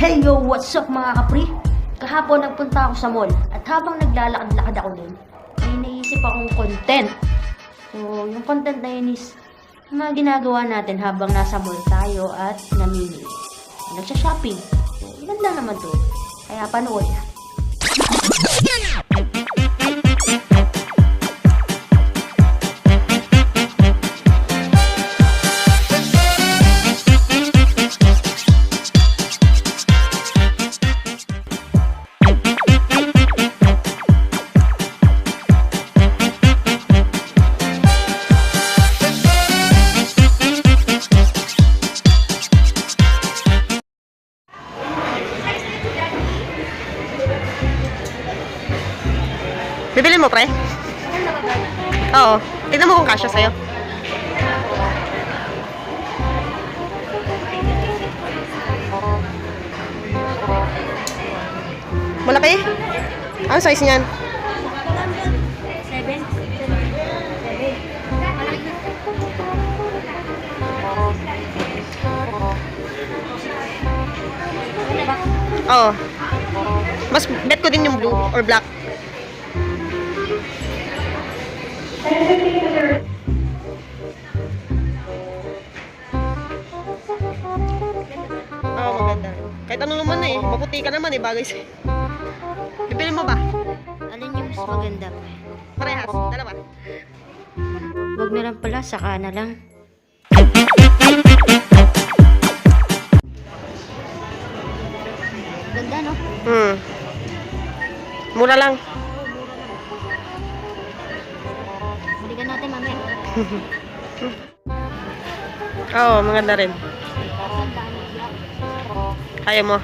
What's up mga kapri? Kahapon nagpunta ako sa mall at habang naglalakad-lakad ako dun, may naisip akong content. So, yung content na yun is mga ginagawa natin habang nasa mall tayo at namimili. Nagsha-shopping. Ganda naman to. Kaya panood. Bibili mo, pre? Oo. Tignan mo kung kasya sa'yo. Malaki? Ano size niyan? Seven? Oo. Mas bet ko din yung blue or black. Oo, maganda. Kahit ano naman eh. Maputi ka naman eh. Bagay sa'yo. Bibili mo ba? Alin yung mas maganda? Parehas. Dalawa. Huwag na lang pala, saka na lang. Ganda, no? Hmm. Mura lang. Oo, maganda rin. Kaya mo.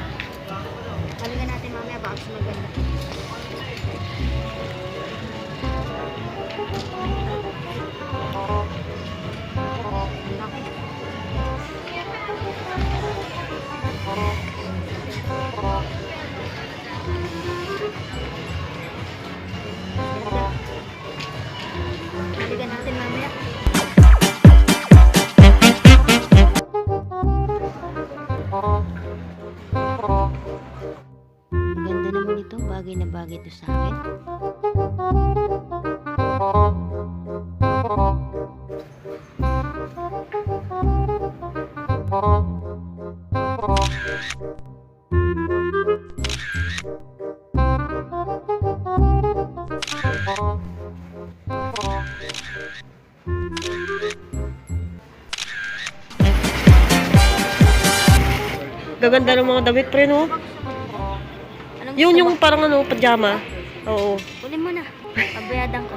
Ito, bagay na bagay ito sa akin. Gaganda ng mga damit, pre, no? Yun yung parang ano, pajama. Oo. Kunin mo na. Pabayadan ko.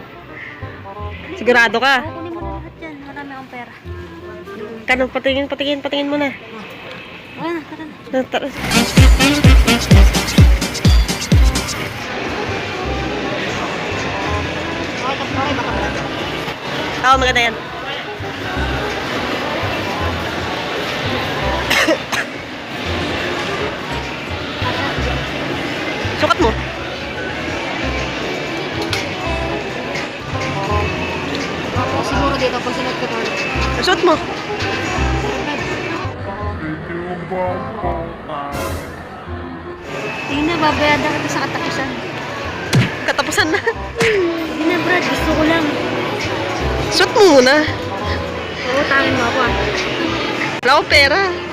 Sigurado ka. Oo, kunin mo na lahat yan. Marami akong pera. Kano, patingin, patingin, patingin mo na. Wala na, tara na. Tara. Oo, maganda yan. Sukat mo. Siguro dito pag sinot ko to. Suot mo. Hindi na, babayadan kita sa katapusan. Katapusan na. Hindi na, Brad. Gusto ko lang. Suot mo muna. Oo, tangin mo ako ah. Wala akong pera.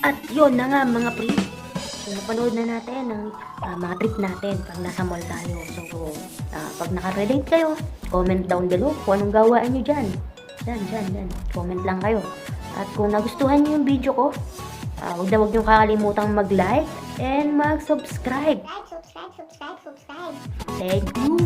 At yun na nga mga pre. So, napanood na natin ang ah, mga trip natin pag nasa mall tayo. So, ah, pag nakarelate kayo, comment down below kung anong gawaan nyo dyan. Dyan, dyan, dyan. Comment lang kayo. At kung nagustuhan nyo yung video ko, ah, huwag na huwag nyo kakalimutang mag-like and mag-subscribe. subscribe, subscribe, subscribe, subscribe. Thank you!